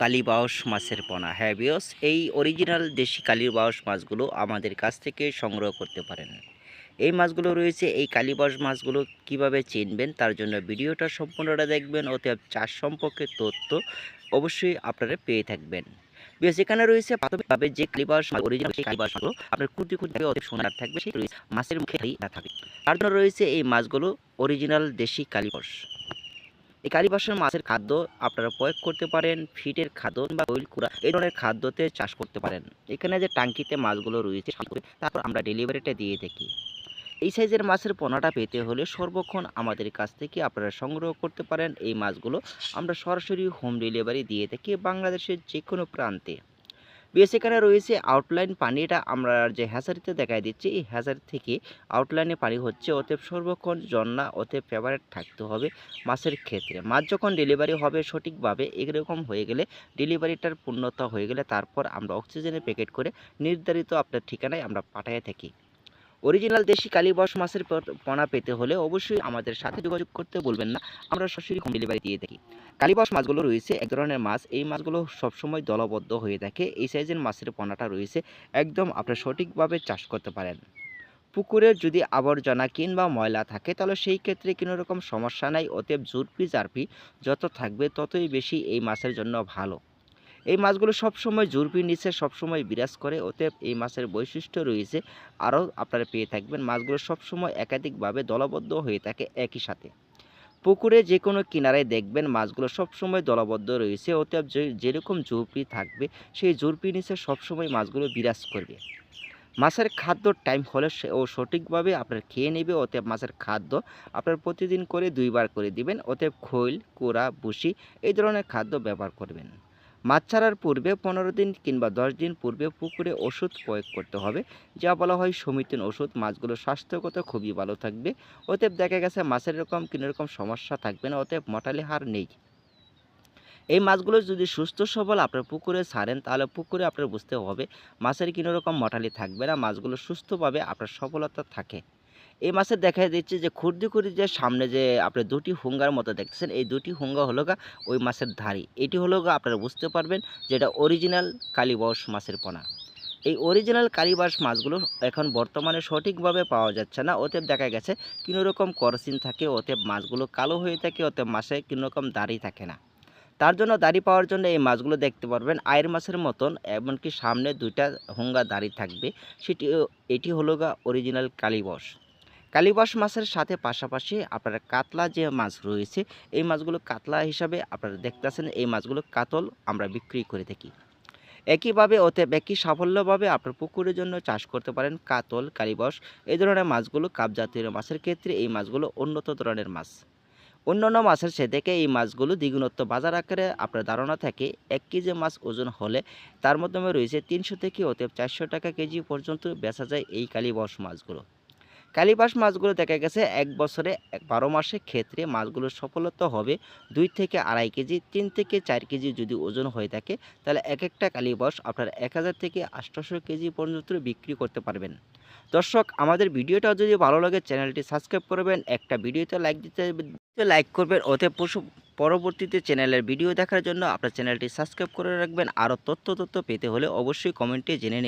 কালীবাউস মাছের পোনা। হ্যাঁ বিয়স এই অরিজিনাল দেশি কালীবাউস মাছগুলো আমাদের কাছ থেকে সংগ্রহ করতে পারেন। এই মাছগুলো রয়েছে, এই কালীবাউস মাছগুলো কীভাবে চিনবেন তার জন্য ভিডিওটা সম্পূর্ণটা দেখবেন, অতএব চাষ সম্পর্কে তথ্য অবশ্যই আপনারা পেয়ে থাকবেন। বিকজ এখানে রয়েছে প্রাথমিকভাবে যে মাছ অরিজিনাল সেই মাছগুলো আপনার কুর্তি কুর্তি অতএব সোনার থাকবে, সেই মাছের মুখে না তার জন্য রয়েছে এই মাছগুলো অরিজিনাল দেশি কালীবাউস এই কালীবাসের মাছের খাদ্য আপনারা প্রয়োগ করতে পারেন, ফিটের খাদ্য বা ওইল কুড়া, এই ধরনের খাদ্যতে চাষ করতে পারেন। এখানে যে টাঙ্কিতে মাছগুলো রয়েছে তারপর আমরা ডেলিভারিটা দিয়ে থাকি। এই সাইজের মাছের পোনাটা পেতে হলে সর্বক্ষণ আমাদের কাছ থেকে আপনারা সংগ্রহ করতে পারেন। এই মাছগুলো আমরা সরাসরি হোম ডেলিভারি দিয়ে থাকি বাংলাদেশের যে কোনো প্রান্তে। বেশ এখানে রয়েছে আউটলাইন পানি। এটা আমরা যে হ্যাচারিতে দেখাই দিচ্ছি, এই হ্যাচারি থেকে আউটলাইনে পানি হচ্ছে, অতএব সর্বক্ষণ জন্না অতএব ফেভারেট থাকতে হবে মাছের ক্ষেত্রে। মাছ যখন ডেলিভারি হবে সঠিকভাবে এরকম হয়ে গেলে ডেলিভারিটার পূর্ণতা হয়ে গেলে তারপর আমরা অক্সিজেনের প্যাকেট করে নির্ধারিত আপনার ঠিকানায় আমরা পাঠিয়ে থাকি। অরিজিনাল দেশি কালীবাস মাছের পোনা পেতে হলে অবশ্যই আমাদের সাথে যোগাযোগ করতে বলবেন না। আমরা সরাসরি হোম ডেলিভারি দিয়ে থাকি। কালীবাস মাছগুলো রয়েছে, এক ধরনের মাছ। এই মাছগুলো সবসময় দলবদ্ধ হয়ে থাকে। এই সাইজের মাছের পোনাটা রয়েছে। একদম আপনারা সঠিকভাবে চাষ করতে পারেন। পুকুরের যদি আবর্জনা কিংবা ময়লা থাকে, তাহলে সেই ক্ষেত্রে কোনো রকম সমস্যা নাই। অতএব জুরপি জারপি যত থাকবে ততই বেশি এই মাছের জন্য ভালো। এই মাছগুলো সবসময় জুরপির নিচে সবসময় বিরাজ করে, অতএব এই মাছের বৈশিষ্ট্য রয়েছে। আরও আপনারা পেয়ে থাকবেন, মাছগুলো সবসময় একাধিকভাবে দলবদ্ধ হয়ে থাকে একই সাথে। পুকুরে যে কোনো কিনারায় দেখবেন মাছগুলো সবসময় দলবদ্ধ রয়েছে, অতএব যে, যেরকম জুরপি থাকবে, সেই জুরপির নিচে সবসময় মাছগুলো বিরাজ করবে। মাছের খাদ্য টাইম হলে ও সঠিকভাবে আপনার খেয়ে নেবে, অতএব মাছের খাদ্য আপনার প্রতিদিন করে দুইবার করে দিবেন, অতএব খৈল, কোড়া বুসি এই ধরনের খাদ্য ব্যবহার করবেন। মাছ ছাড়ার পূর্বে পনেরো দিন কিংবা দশ দিন পূর্বে পুকুরে ওষুধ প্রয়োগ করতে হবে, যা বলা হয় সমিতিন ওষুধ। মাছগুলো স্বাস্থ্যগত খুবই ভালো থাকবে। অতএব দেখা গেছে মাছের এরকম কোনো রকম সমস্যা থাকবে না, অতএব মটালি হার নেই। এই মাছগুলো যদি সুস্থ, সবল আপনার পুকুরে ছাড়েন, তাহলে পুকুরে আপনার বুঝতে হবে মাছের কোনো রকম মটালি থাকবে না। মাছগুলো সুস্থভাবে আপনার সফলতা থাকে। এই মাছের দেখা দিচ্ছে যে খুর্দি খুঁড়ি যে সামনে যে আপনি দুটি হুঙ্গার মতো দেখতেছেন, এই দুটি হুঙ্গা হলো গা ওই মাছের ধারি। এটি হলো গা আপনারা বুঝতে পারবেন যেটা অরিজিনাল কালীবস মাছের পোনা। এই অরিজিনাল কালীবাস মাছগুলো এখন বর্তমানে সঠিকভাবে পাওয়া যাচ্ছে না, অতএব দেখা গেছে কোনো রকম করসিন থাকে, অতএব মাছগুলো কালো হয়ে থাকে, অতএব মাছে কোনো রকম দাড়ি থাকে না। তার জন্য দাড়ি পাওয়ার জন্য এই মাছগুলো দেখতে পারবেন, আয়ের মাছের মতন, এমনকি সামনে দুইটা হুঙ্গা দাড়ি থাকবে সেটি এটি হলো গা অরিজিনাল কালীবস কালীবাস মাছের সাথে পাশাপাশি আপনার কাতলা যে মাছ রয়েছে, এই মাছগুলো কাতলা হিসাবে আপনারা দেখতেছেন, এই মাছগুলো কাতল আমরা বিক্রি করে থাকি। একইভাবে ওতে একই সাফল্যভাবে আপনার পুকুরের জন্য চাষ করতে পারেন কাতল, কালীবাস, এই ধরনের মাছগুলো কাপ জাতীয় মাছের ক্ষেত্রে এই মাছগুলো উন্নত ধরনের মাছ। অন্যান্য মাছের সে থেকে এই মাছগুলো দ্বিগুণত্ব বাজার আকারে আপনার ধারণা থাকে, এক কেজি মাছ ওজন হলে তার মাধ্যমে রয়েছে তিনশো থেকে অতএব চারশো টাকা কেজি পর্যন্ত বেচা যায় এই কালীবাস মাছগুলো। কালীবাস মাছগুলো দেখা গেছে এক বছরে বারো মাসের ক্ষেত্রে মাছগুলোর সফলতা হবে দুই থেকে আড়াই কেজি, তিন থেকে চার কেজি যদি ওজন হয়ে থাকে, তাহলে এক একটা কালীবাস আপনার এক হাজার থেকে আটশোশো কেজি পর্যন্ত বিক্রি করতে পারবেন। দর্শক, আমাদের ভিডিওটা যদি ভালো লাগে, চ্যানেলটি সাবস্ক্রাইব করবেন, একটা ভিডিওতে লাইক দিতে লাইক করবেন ওতে পশু পরবর্তীতে চ্যানেলের ভিডিও দেখার জন্য আপনার চ্যানেলটি সাবস্ক্রাইব করে রাখবেন। আরও তথ্য তথ্য পেতে হলে অবশ্যই কমেন্টে জেনে